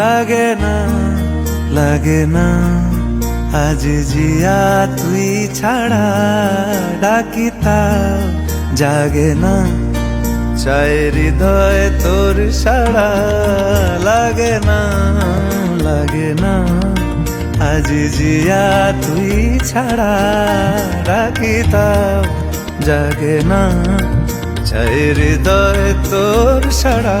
লাগে না লাগে না। আজ জিয়া তুই ছাড়া ডাকিতা জাগে না। চায় হৃদয় তোর সাড়া লাগে না লাগে না। আজ জিয়া তুই ছাড়া ডাকিতা জাগে না। চায় হৃদয় তোর সাড়া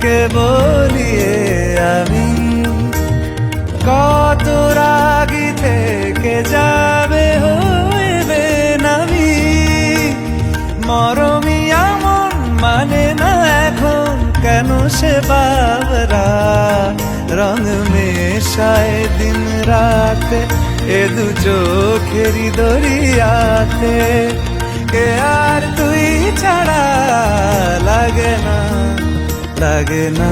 তোকে বলিয়ে আমি কত রাগি থেকে যাবে হইবে নামি মরমি আমন মানে না এখন? কেন সে বাবরা রং মেশায় দিন রাতে? এ দু চোখেরি দরিয়াতে। কে লাগে না।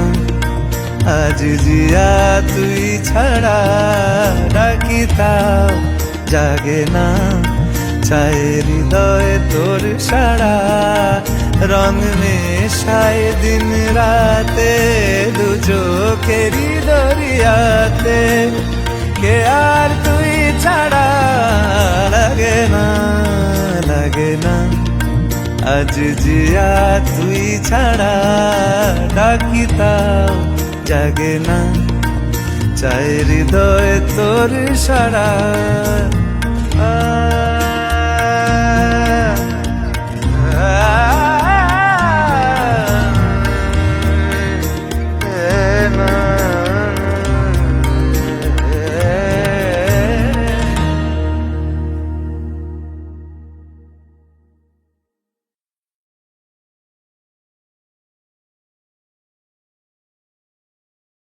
আজ জিয়া তুই ছাড়া ডাকিতাম জাগে না। চায় হৃদয় তোর সাড়া, রং মেশায় দিন রাতে দু চোখেরই দরিয়াতে। কে আজ জিয়া তুই ছাড়া ডাকিতা জাগে না। চাই হৃদয় তোর সারা।